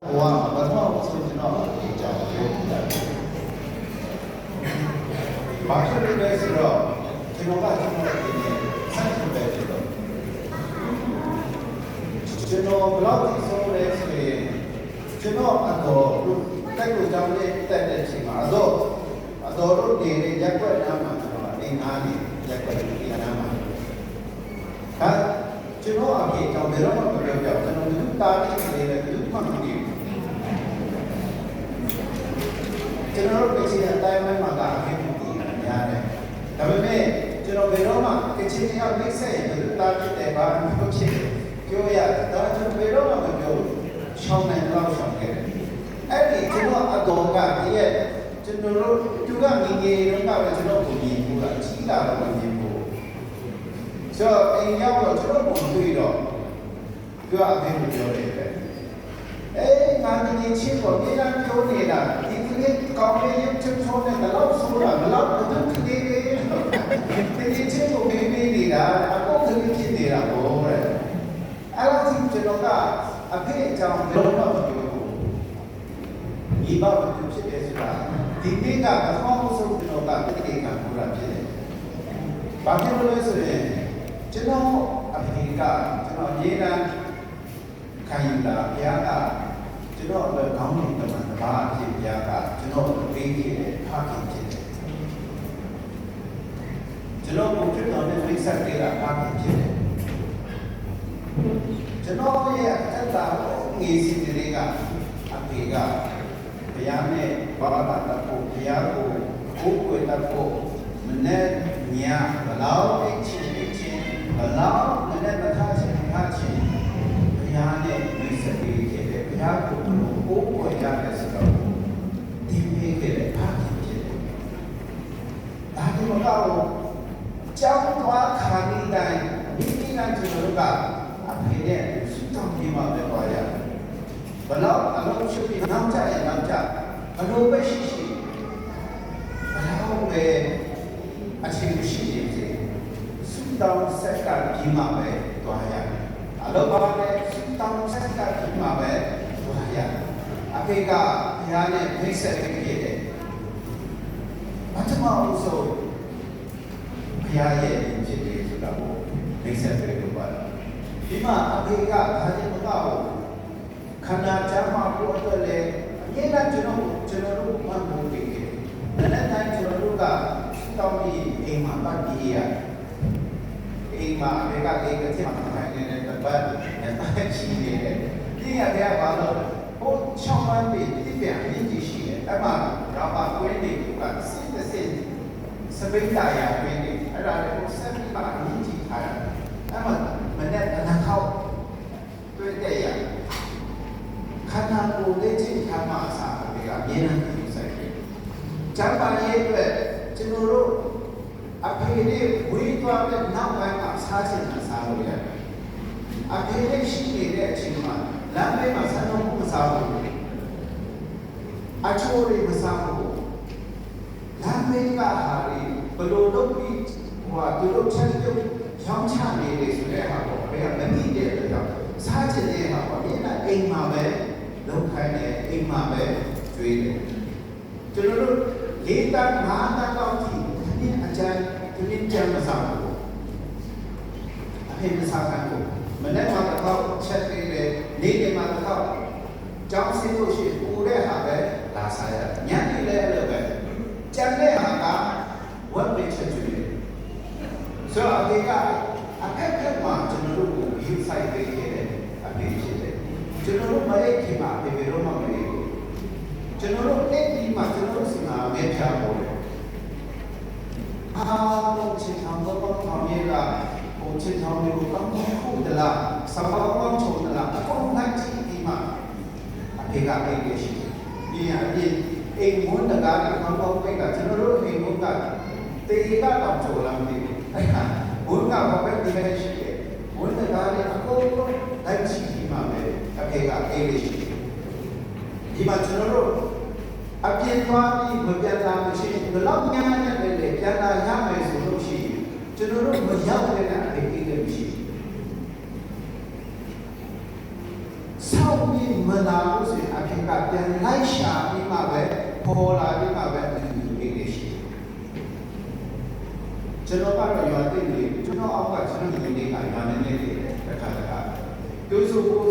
ဘဝမှာဘာမှဆိုကျွန်တော်အကြောင်းပြောပြတယ်။ဘာဖြစ်လို့လဲဆိုတော့ကျွန်တော်ကကျွန်တော်ဒီစမ်းကြည့်ပဲဖြစ်တော့ကျွန်တော်ဘလောက်ထိဆုံးလဲဆိုရင်ကျွန်တော်အတော်တိုက်ကိုကြောင်းလေးတက်တဲ့အချိန်မှာအတော့အတော်တို့နေတဲ့ရက်ွက်နားမှာကျွန်တော်အင်းအားနေရက်ွက်ဒီနားမှာဟာကျွန်တော်အပြေကြောင့်ဘယ်တော့မှမပြောပြဘူးကျွန်တော်တို့တားနေတယ်ဘယ်သူမှမသိဘူး ကျွန်တော်တို့ပြည်စီအတိုင်းပိုင်းမှာကအဖြစ်ဖြစ်ပြီးများတယ်။ဒါပေမဲ့ကျွန်တော်ဘယ်တော့မှကချင်ကမိတ်ဆက်ရင်ဘယ်လိုတာဖြစ်တယ်ဘာလို့ဖြစ်တယ်ပြောရတယ်။ဒါကျွန်တော်ဘယ်တော့မှမပြောဘူး။ရှောင်းနိုင်တော့ရှောင်းခဲ့တယ်။အဲ့ဒီကျွန်တော်အတော်ကတည်းကကျွန်တော်တို့သူကငငယ်တုန်းကပဲကျွန်တော်ကိုမြင်ဘူးလားအကြီးလာတော့မမြင်ဘူး။ဆိုတော့အိမ်ရောက်တော့ကျွန်တော်ပုံတွေ့တော့သူကအဖေကိုပြောတယ်ပဲ။အေးငါတကယ်ချင်းကိုဒီလားပြောနေတာဒီကလေးကောင်းလေးရုပ်ချုပ်ချုံးတဲ့တော့ဆိုတာမလို့တော့တကယ်လေးတကယ်ချင်းကိုမေးမေးနေတာအခုတကယ်ဖြစ်နေတာဘောတဲ့အဲ့ဒါကြီးကျွန်တော်ကအဖေအကြောင်းလုံးဝမပြောဘူးဒီဘာဖြစ်ဖြစ်လဲဆိုတာဒီနေ့ကပထမဆုံးကျွန်တော်ကတကယ်ကပူတာဖြစ်တယ်ဘာဖြစ်လို့လဲဆိုရင်ကျွန်တော်အဖေကကျွန်တော်ရေးတာ ခံယူတာဘုရားကကျွန်တော်အတွက်ခေါင်းကြီးတမန်တပါးအဖြစ်ဘုရားကကျွန်တော်ကိုပေး ခဲ့တဲ့ဖခင်ဖြစ်တယ်ကျွန်တော်ကိုဖြစ်တော်တဲ့မိတ်ဆက်တွေကဖခင်ဖြစ်တယ်ကျွန်တော်ရဲ့အတ္တကိုငေးစီတွေကအဖေကဘုရားနဲ့ဘာသာတဖို့ဘုရားကိုကိုယ်ကိုယ်တဖို့မနဲ့ညာဘလောက်အချင်းချင်းဘလောက်မနဲ့မထားချင်းထားချင်းဘုရားနဲ့မိတ်ဆက်ပေးခဲ့တယ်ဘုရားကိုဘလို့ကိုးကွယ်ရတယ်ဆိုတော့ဒီပေးခဲ့တဲ့အားဖြင့်ဖြစ်တယ်။ ဒါဒီမှာတော့ကြောင်းသွားခါနေတိုင်းဒီကိစ္စကျွန်တော်တို့ကအဖေနဲ့စုတောင်းပြီးမှပဲသွားရတယ်။ဘလောက်အလုံးရှိပြီးနောက်ကြရင်နောက်ကြဘလို့ပဲရှိရှိဘလောက်ပဲအချင်းရှိနေစေစုတောင်းဆက်ကပြီးမှပဲသွားရတယ်။အလောပါနဲ့တောင်းဆက်ကဒီမှာပဲဟောရအဖေကဘုရားနဲ့ဖိတ်ဆက်ပေးခဲ့တ ယ်။ဘာမှမဟုတ်ဆိုဘုရားရဲ့ဖြစ်တယ်ဆိုတာကိုဖိတ်ဆက်ပေးလို့ပါလား။ဒီမှာအဖေကဘာလို့မကောက်ခန္ဓာချမ်းမှာကိုအတွက်လေအရင်ကကျွန်တော်ကျွန်တော်တို့မှမဟုတ်ခဲ့တယ်။ဒါနဲ့တိုင်းကျွန်တော်တို့ကတောင်းပြီးအိမ်မှာပတ်ပြီးရတယ်။အိမ်မှာအမေကလေကတိမှာထိုင်နေတဲ့တပတ်နဲ့တိုင်းရှိနေတယ်။ဒီရတဲ့ဘာလို့ဟိုချောင်းပန်းပြီးဒီပြန်ရင်းကြီးရှိတယ်။အဲ့မှာတော့ပါကွင်းတွေကစစ်တစ်စစ် စပိတ်တာရကွင်းတွေအဲ့ဒါလည်းဟိုဆက်ပြီးပါရင်းကြီးထားတာ။အဲ့မှာမနေ့ကနှခေါက်တွေ့တဲ့ရခန္ဓာကိုယ်လက်ချင်းထားမှအစားအပေကအမြဲတမ်းပြုဆိုင်တယ်။ကျမ်းပါရဲ့အတွက်ကျွန်တော်တို့အဖေလေးဝေးသွားတဲ့နောက်ပိုင်းမှာစားချင်တာစားလို့ရတယ်။အဖေလေးရှိနေတဲ့အချိန်မှာလမ်းဘေးမှာဆန်းတော့မစားဘူး။အချိုးတွေမစားဘူး။လမ်းဘေးကဟာတွေ ဘလို့လုပ်ပြီးဟိုဟာသူတို့ချက်ပြုတ်ရောင်းချနေတယ်ဆိုတဲ့ဟာပေါ့။ဘယ်ကမသိတဲ့အတွက်ကြောင့်စားချင်တဲ့ဟာပေါ့။ဒီကအိမ်မှာပဲလုပ်ခိုင်းတယ်အိမ်မှာပဲကျွေးတယ်။ကျွန်တော်တို့လေးတန်းငါးတန်းလောက်ကြည့်ဒီအကြမ်းဒီနေ့ကြမ်းမစားဘူးအဖေမစားဘူးမနေ့ကတော့ချက်ပေးတယ်နေ့ကမှတော့ကြောင်းစစ်လို့ရှိရင်ပူတဲ့ဟာပဲလာစားရညနေလည်းအဲ့လိုပဲကြမ်းတဲ့ဟာကဝက်ပေးချက်ကျွေးတယ် ဆိုတော့အဖေကအဖက်ဖက်မှာကျွန်တော်တို့ကိုယူဆိုင်ပေးခဲ့တယ်အဖေဖြစ်တယ်ကျွန်တော်တို့မအိတ်ခင်မှာအဖေဘယ်တော့မှမအိတ်ဘူးကျွန်တော်တို့အိတ်ဒီမှာကျွန်တော်တို့စီမှာအမဲဖြာပေါ်တယ်အားလုံးချစ်ဆောင်တော့ထောင်ရကဟိုချစ်ဆောင်မျိုးကောင်းကောင်းဟုတ်တလားစပါးကောင်းချုံတလားအကုန်လိုက်ကြည့်ဒီမှာအဖေကအိတ်ရရှိဒီအပြင်အိမ်မွန်းတကားကကောင်းကောင်းပိတ်တာကျွန်တော်တို့အိမ်မွန်းကတေကတော့ချိုလာမသိဘူးအဲ့ဒါ ဘုန်းကဘာပဲဒီမဲ့ရှိတယ်ဘုန်းတကားလည်းအကုန်လုံးလိုက်ကြည့်ဒီမှာပဲအဖေကအိတ်ရရှိဒီမှာကျွန်တော်တို့အပြင်းသွားပြီးမပြန်လာမရှိရင်ဘယ်လောက်များများနဲ့လေပြန်လာရမယ်ဆိုလို့ရှိရင်ကျွန်တော်တို့မရောက်တဲ့အတိတ်တွေမရှိဘူး။ဆောက်ပြီးမလာလို့ဆိုရင်ကပြန်လိုက်ရှာပြီးမှပဲပေါ်လာပြီးမှပဲဒီလိုလေးတွေရှိတယ် ကျွန်တော်ကတော့ရွာတိတ်နေကျွန်တော်အောက်ကကျွန်တော်ညီလေးကရွာနေနေတယ်တစ်ခါတစ်ခါသူဆိုကို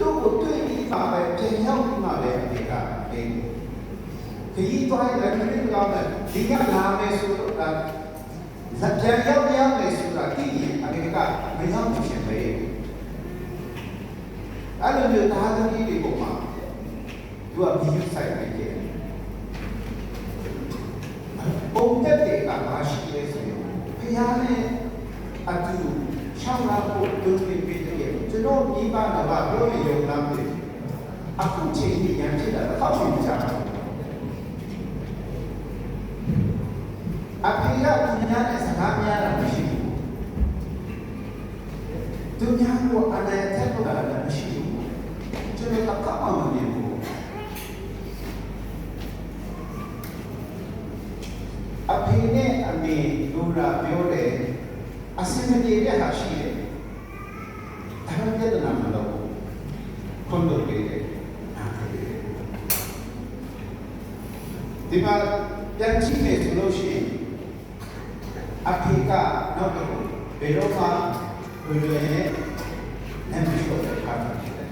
တို့ကိုတွေ့ပြီးမှပဲပြန်ရောက်ပြီးမှပဲဒီကအေးခရီးသွားရင်လည်းဒီကောင်းတယ်ဒီကလာမယ်ဆိုတော့လက်ပြန်ရောက်ရမယ်ဆိုတာတည်ရင်အမေကမရောက်ချင်ပဲအဲ့လိုမျိုးသားသမီးတွေပေါ်မှာသူကဘီယူဆိုင်နေတယ်ပုံတက်တွေ ကမရှိရဲဆိုရင်ဖျားနဲ့အတူရှောင်းလာဖို့ဒုတိယပြည်တယ်ကျွန်တော်ဒီပါတော့ပြောရရုံလားမသိဘူးအခုချိန်ကြီးရန်ဖြစ်တာတော့မှမကြဘူးအဖေကသူများနဲ့စကားများတာမရှိဘူးသူများကိုအနာတက်တော့တာလည်းမရှိဘူးကျွန်တော်ကကောက်မှမမြင်ဘူးအဖေနဲ့အမေ လူရာပြောတယ်အစင်မပြေတဲ့ဟာရှိတယ်ဒါမှပြဿနာမလို့ခွန်လို့ပြေတယ်ဒီမှာပြန်ကြည့်နေဆိုလို့ရှိရင်အဖေကနောက်တော့ဘယ်တော့မှဘယ်လိုလဲလက်မရှိတော့တဲ့ခါဖြစ်တယ်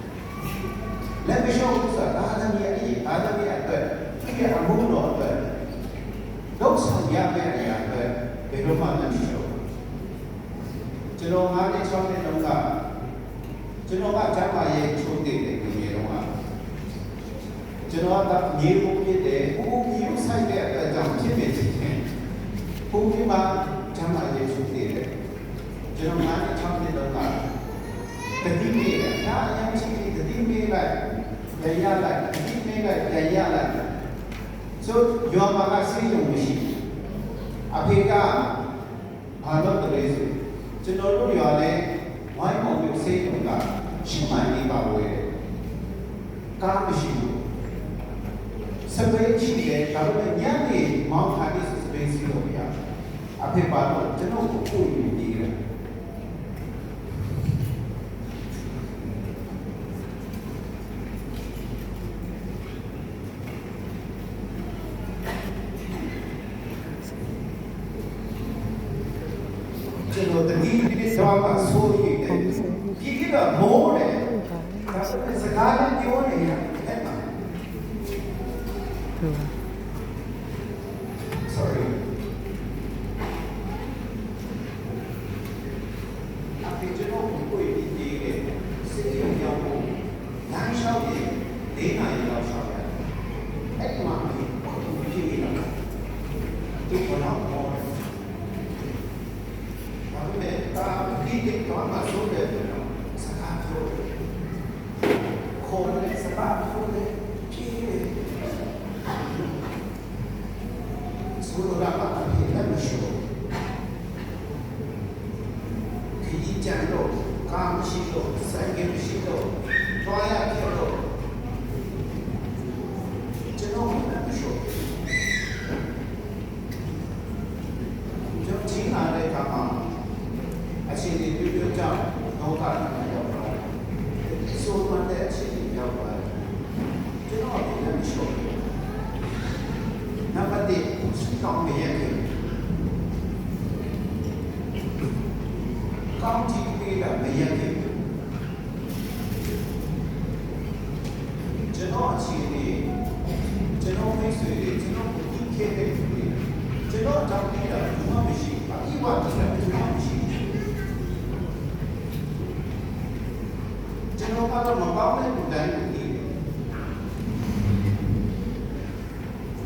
လက်မရှိတော့ဆိုတာအာဒမီရဲ့အရေးအာဒမီရဲ့အတွက်ဒီအမှုတော်အတွက်လောက်ဆောင်ရမယ့်အရာအတွက် ဘယ်တော့မှလက်မရှိတော့ကျွန်တော်ငါးနှစ်၆နှစ်တုန်းကကျွန်တော်ကကျမ်းမာရေးချိုးတည်တယ်ဒီနေ့တော့ကျွန်တော်ကမြေပုံဖြစ်တယ်ဟိုမျိုးဆိုင်တဲ့အတွက်ကြောင့်ဖြစ်နေတယ်ဘုံဒီမှာကျမ်းမာရေးချိုးတည်တယ်ကျွန်တော်ငါးနှစ်၆နှစ်တုန်းကတတိမေးတယ်ဒါအရင်ရှိတတိမေးလိုက်တရားလိုက်တတိမေးလိုက်တရားလိုက်ဆိုယောမကစိတ်ယုံမရှိ အဖေကဘာလို့တလဲဆိုကျွန်တော်တို့ရွာလဲဝိုင်းမောင်မျိုးစိတ်ယုံကရှိမှန်နေပါဝဲကားမရှိဘူးစပယ်ရှိတယ်ဒါပေမဲ့ညနေမောင်းခါဒီစပယ်စီလို့ရအဖေပါတော့ကျွန်တော်ကိုပို့ယူနေတယ် ကျွန်တော်တ တိပိသောကဆိုရည်တယ်ဒီကမိုးတယ်ဒါပေမဲ့စကားနဲ့ပြောနေရတယ်မှာ sorry အဖေကျွန်တော်ကိုကိုယ်ဒီဒီစေရုံရောက်ဖို့လမ်းလျှောက်ပြီး၄နာရီလောက်လျှောက်ရတယ်အဲ့ဒီမှာဒီကိုကြည့်နေတာဒီကတော့ဒါပေမဲ့ဒါဒီကတော့မဆိုးတယ်နော်စကားပြောတယ်ခေါ်တယ်စကားပြောတယ်ကြည့်တယ် solo la pata che è la show che gli giallo camshito sangue uscito toia che lo c'è no la show già ci ha le capa a ci di più più già non fa la solo quando è ci di già qua c'è no la show နံပါတ်1ကောင်းနေရဲ့ ကောင်းကြည့်ပေးတာမရက်ခဲ့ကျွန်တော်အခြေအနေကျွန်တော်မိတ်ဆွေတွေကျွန်တော်ကိုကြည့်ခဲ့တဲ့သူတွေကျွန်တော်တောင်းနေတာဘူးမှမရှိဘူးအပြည့်အဝတည်းဘူးမှမရှိဘူးကျွန်တော်ကတော့မပေါင်းတဲ့လူတိုင်းကိုကြည့်တယ်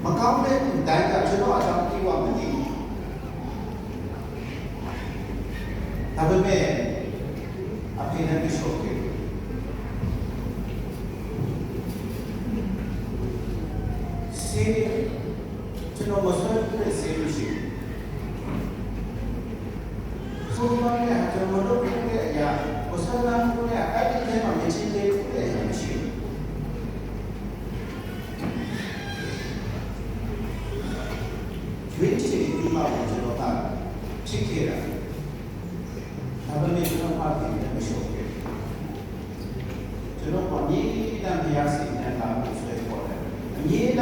မကောင်းတဲ့တိုင်းကကျွန်တော်အကြောင်းပြေဝမသိဘူး ဒါပေမဲ့အဖေနဲ့ပြီးဆိုခဲ့စေကျွန်တော်မဆွဲတဲ့စေလို့ရှိဆိုတော့လည်းကျွန်တော်တို့ပြတဲ့အရာမဆွဲလာဘူးလေအဲ့ဒီထဲမှာမချင်းသေးဘူးလေမရှိဘူး ရွေးချယ်ပြီးမှကျွန်တော်ကဖြစ်ခဲ့တာဒါပေမဲ့ကျွန်တော်မှပြင်မရှိဘူးကျွန်တော်ကမြေတမ်းပြရစ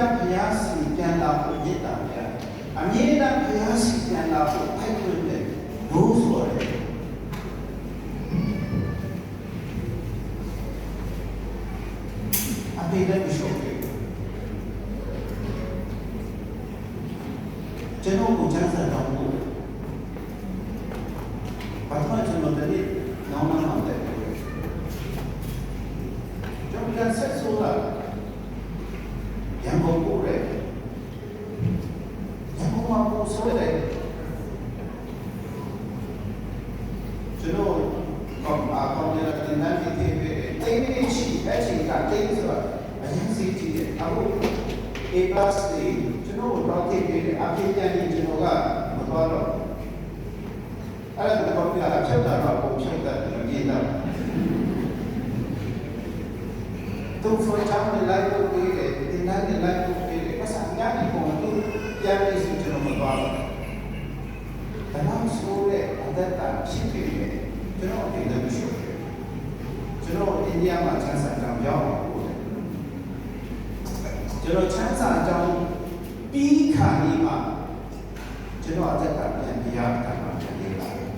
တမ်းဘုရားစီပြန်လာဖို့မေတ္တာပြအ မြဲတမ်းဘုရားစီပြန်လာဖို့ဖိုက်ခွင့်တယ်ဘိုးဆိုရတယ်အပေလည်းမရှိဘူးကျွန်တော်ကိုချမ်းသာတော့ဘူးဘာမှကျွန်တော်တည်းနောင်နာမှတဲ့ကျွန်တော်ကဆက်ဆိုလာရန်ကုန်ကိုရဲရန်ကုန်မှာပို့ဆိုတယ်ကျွန်တော်ကောင်းအကောင်းရတဲ့နာမည်တွေပဲတိတ်နေရှိအဲ့ဒီကတိတ်ဆိုတာအရင်စီကြည့်တယ်အခု A plus တွေကျွန်တော်တို့တိတ်နေတယ်အဖေပြန်ရင်ကျွန်တော်ကမသွားတော့အဲ့ဒါတော့ပြတာဖြတ်တာတော့ပုံဖြတ်တာမပြေတော့ သူဖော်ချမ်းလိုက်လို့ပြေးတယ်ဒီနေ့လည်းလိုက်လို့ပြေးတယ်ပတ်စံများနေပုံသူပြန်ပြီးစီကျွန်တော်မသွားတော့ဒါမှမဟုတ်တဲ့အသက်တာဖြစ်ဖြစ်တယ်ကျွန်တော်ဒီလည်းမရှိဘူးကျွန်တော်အိန္ဒိယမှာချမ်းသာကြောင်ရောက်အောင်ပို့တယ်ကျွန်တော်ချမ်းသာကြောင်ပြီးခါนี้မှာကျွန်တော်အသက်ကပြန်ပြရတာမှာပြန်နေလာတယ်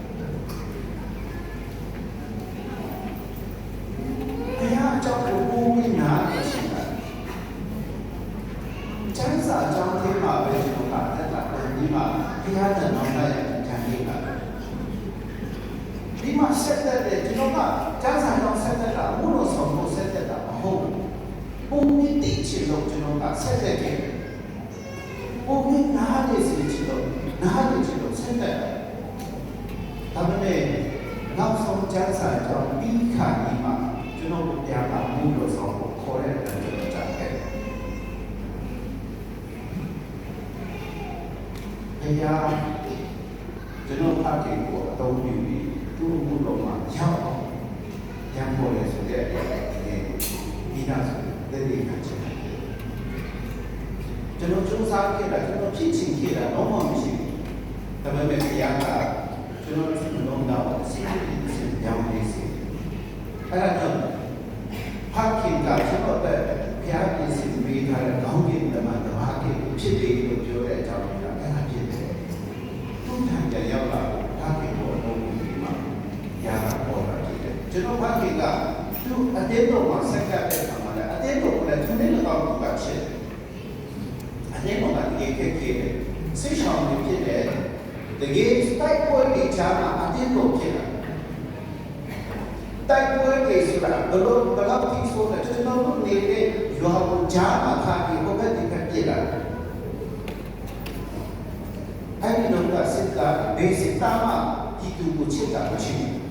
ဘုရားအကြောင်းကိုပို့ပြီးနားလို့ရှိတာချမ်းသာကြောင်သေးမှာပဲကျွန်တော်ကအသက်ကပြန်ပြီးမှဘုရားတဲ့နောက်လိုက်ပြန်နေလာတယ် ဒီမှာဆက်တဲ့ကျွန်တော်ကကျန်းစာကြောင့်ဆက်တဲ့တာဘုလို့ဆောင်ဖို့ဆက်တဲ့တာမဟုတ်ဘူးပုံမီတိချင်လို့ကျွန်တော်ကဆက်တဲ့ခဲ့ပုံမီနားလေးစီချင်လို့နားလေးချင်လို့ဆက်တဲ့ဒါပေမဲ့နောက်ဆုံးကျန်းစာကြောင့်ပြီးခါဒီမှာကျွန်တော်တို့တရားကဘုလို့ဆောင်ဖို့ခေါ်တဲ့အတွက်ကျွန်တော်ကြားခဲ့ ဘုရားကျွန်တော်ဖတ်ကြည့်ကိုအသုံးပြုပြီးသူ့ဘုတော်မှာရောက်အောင်ရံပေါ်လေဆိုတဲ့ဒီနာဆိုတဲ့ဒီနာချက်ကျွန်တော်စူးစမ်းခဲ့တာကျွန်တော်ဖြစ်ချင်ခဲ့တာတော့မရှိဘူးဒါပေမဲ့ဘုရားကကျွန်တော်ဒီလုံးတော့စိတ်ကြီးစိတ်ကြောင်းလေးစီအဲ့ဒါတော့ဖခင်ကကျွန်တော်တဲ့ဘုရားပြင်ဆင်ပေးထားတဲ့ကောင်းကင်တမန်တော်ဟာဖြစ်တယ်လို့ပြောတဲ့အကြောင်းကအဲ့ဒါဖြစ်တယ်သူ့ထံကျရောက်လာဖခင်ကိုအလုံးပြီးမှ ရတာပေါ်လာတယ် ကျွန်တော်ဘာကိကသူအတင်းတော်မှာဆက်ကပ်တဲ့အခါမှာလည်းအတင်းတော်ကလည်းသူနဲ့တော့ကချက်အတင်းတော်ကတကယ်ခဲ့ခဲ့တယ်စိတ်ဆောင်နေဖြစ်တယ်တကယ်တိုက်ပွဲတွေချာမှာအတင်းတော်ဖြစ်တာတိုက်ပွဲတွေဆိုတာဘလို့ဘလို့ဖြစ်ဆိုတာကျွန်တော်တို့နေတဲ့ရွာကိုဂျာမှာခါပြီးဘုဘက်ဒီကပြစ်လာအဲ့ဒီတော့ကစစ်သားဘေးစစ်သားမှာဒီသူကိုချစ်တာမရှိဘူး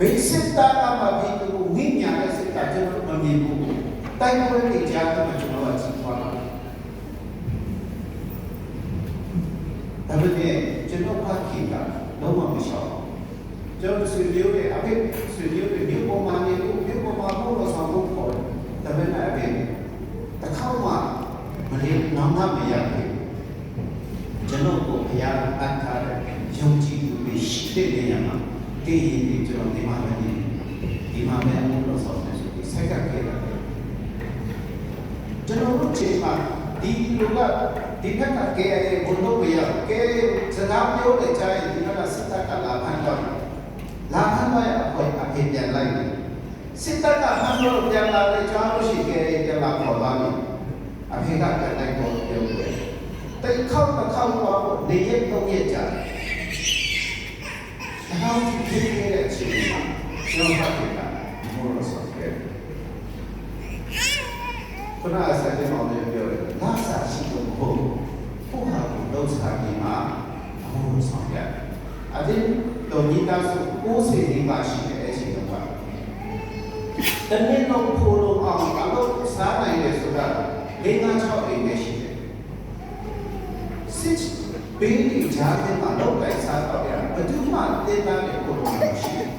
ဘယ်စစ်သားကမှဒီလိုဝိညာဉ်နဲ့စစ်သားကျွန်တော်မမြင်ဘူးတိုက်ပွဲတွေကြားမှာကျွန်တော်ကကြည့်သွားတာဒါပေမဲ့ကျွန်တော်ဖတ်ခင်ကလုံးဝမရှောင်ကျွန်တော်ဆွေမျိုးတွေအဖေဆွေမျိုးတွေမြို့ပေါ်မှာနေလို့မြို့ပေါ်မှာဘောလို့ဆောင်ဖို့ခေါ်တယ်ဒါပေမဲ့အဖေတစ်ခေါက်မှမလေးနောင်မမရဘူးကျွန်တော်ကိုဘုရားအပ်ထားတဲ့ယုံကြည်သူတွေရှိတဲ့နေရာမှာ တည်ရင်ဒီကျွန်တော်ဒီမှာပဲနေဒီမှာပဲအမှုလို့ဆောက်နေဆိုဒီဆက်ကခဲ့တာကျွန်တော်တို့ချိန်မှာဒီလူကဒီဘက်ကကဲရဲဘုံတို့ရကဲစကားပြောတဲ့ကြားရင်ဒီဘက်ကစစ်တပ်ကလာဖမ်းတော့လာဖမ်းတော့အဖေအဖေပြန်လိုက်တယ်စစ်တပ်ကဖမ်းတော့ပြန်လာလေကြားလို့ရှိခဲ့ပြန်လာခေါ်သွားပြီအဖေကပြန်လိုက်တော့ပြောတယ်တိတ်ခောက်တစ်ခေါက်တော့နေရက်တော့ရက် ကြာတယ် how to take care of children. No happy more so care. ခုနကဆက်တဲ့မောင်လေးပြောတယ်လာစာရှိလို့ဘုံဘုဟာကိုလောက်စားပြီးမှအမှုဆောင်ရအတင်းတော်ကြီးသားစုကိုးစီနေပါရှိတဲ့အချိန်တော့တနေ့တော့ဖိုးလို့အောင်ကတော့စားနိုင်တယ်ဆိုတာလေးငါး၆အိမ်ပဲရှိတယ် six ဘေးဒီဂျာတဲ့မှာလောက်လိုက်စားတော့ရဘယ်သူမှတင်းသားတဲ့ကိုယ်တော်မရှိဘူး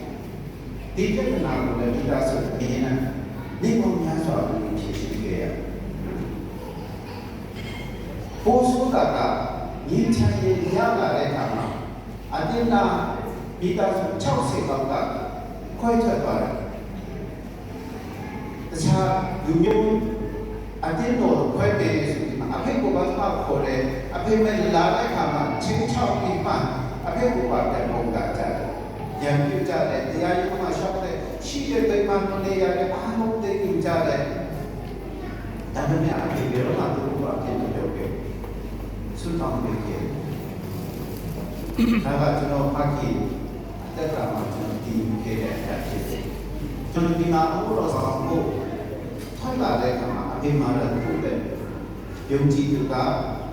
ဒီပြဿနာကိုလည်းဒီသားစုအရင်ကနေပုံများစွာကိုဖြေရှင်းခဲ့ရပိုးဆိုတာကညီချင်ရင်ရလာတဲ့အခါမှာအတင်းနာဒီသားစု60လောက်ကခွဲထွက်သွားတယ်တခြားလူမျိုးအတင်းတော်ခွဲတယ်ဆိုပြီးမှအဖေကဘာမှခေါ်တယ်အဖေမဲ့လာတဲ့ခါမှာချင်းချောက်ပြီးမှအဖေကဘာတဲ့ပုံကကြတယ်ရံပြကြတယ်တရားရုံးမှာရှောက်တယ်ရှိတဲ့တိ မ်မှမနေရတဲ့အားလုံးသိကြကြတယ်ဒါပေမဲ့အဖေဘယ်တော့မှသူ့ဘာဖြစ်လို့ပြောခဲ့ဆွတောင်းပေးခဲ့ဒါကကျွန်တော်ဖတ်ကြည့်တက်တာမှကျွန်တော်ဒီခဲ့တဲ့အရာဖြစ်တယ်ကျွန်တော်ဒီမှာအမှုတော်ဆောင်ဖို့ထွက်လာတဲ့အခါမှာအဖေမှာတော့သူ့ပဲယုံကြည်သူက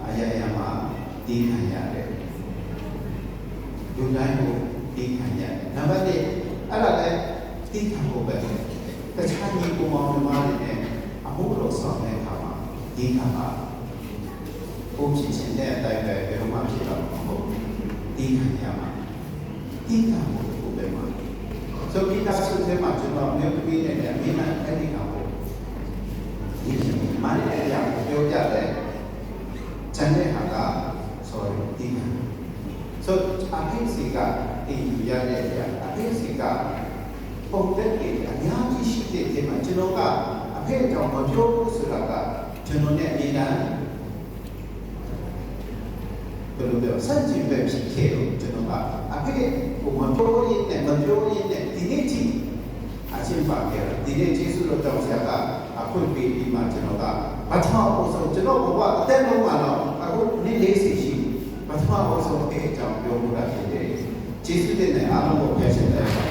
အရာရာမှာတည်ခံရတယ်လူတိုင်းကိုတည်ခံရတယ်နံပါတ်1အဲ့ဒါ လည်းတည်ခံဖို့ပဲတခြားညီကောင်မောင်နှမတွေနဲ့အမှုတော်ဆောင်တဲ့အခါမှာတည်ခံပါဘုံဖြစ်ခြင်းတဲ့အတိုင်းပဲဘယ်တော့မှဖြစ်တော့မဟုတ်ဘူးတည်ခံရမှာတည်ခံဖို့ကိုပဲမှာဆိုပြီးသားဆိုတဲ့မှာကျွန်တော်မျိုးပြီးနေတယ်အမိမအဲ့ဒီကောင်ကိုဒီမာရီယာပြောပြတယ် ကျန်တဲ့ဟာက sorry ဒီကဆိုအဖေစီကအင်ယူရတဲ့အရာအဖေစီက ပုံသက်တွေအများကြီးရှိတဲ့ဒီမှာကျွန်တော်ကအဖေကြောင့်မပြောဘူးဆိုတာကကျွန်တော်နဲ့အမြဲတမ်းဘယ်လိုပြောစัจจิပဲဖြစ်ခဲ့လို့ကျွန်တော်ကအဖေကိုမပြောရင်းနဲ့မပြောရင်းနဲ့ဒီနေ့ကြည့်အချင်းပါခဲ့တယ်ဒီနေ့ကျေးဇူးတော်တောင်းဆရာကအခွင့်ပေးပြီးမှကျွန်တော်ကပထမအဆုံးကျွန်တော်ဘဝအသက်လုံးမှာတော့အခုနေ့လေးစီရှိပထမအဆုံးအဲ့အကြောင်းပြောလို့ရဖြစ်တယ်ကျေးဇူးတင်တဲ့အားလုံးကိုပြည့်စုံတယ်